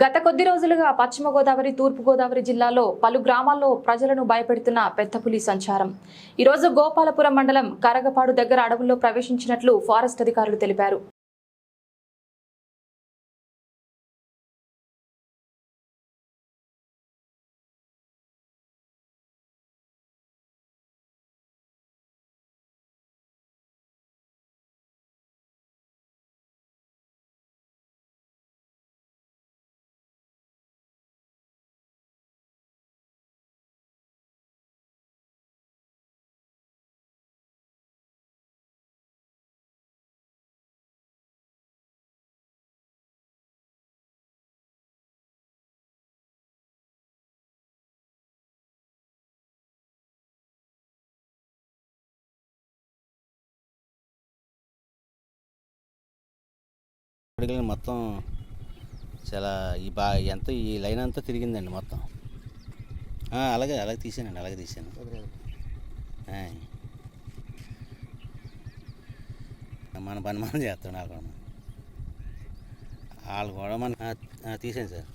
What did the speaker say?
గత కొద్ది రోజులుగా పశ్చిమ గోదావరి తూర్పు గోదావరి జిల్లాలో పలు గ్రామాల్లో ప్రజలను భయపెడుతున్న పెద్ద పులి సంచారం. ఈరోజు గోపాలపురం మండలం కరగపాడు దగ్గర అడవుల్లో ప్రవేశించినట్లు ఫారెస్ట్ అధికారులు తెలిపారు. అడిగిన మొత్తం చాలా ఈ బా ఎంత ఈ లైన్ అంతా తిరిగిందండి మొత్తం. అలాగే అలాగే తీసానండి అలాగే తీసాను. మన పని మనం చేస్తాం వాళ్ళు కూడా వాళ్ళు కూడా మన తీసాను సార్.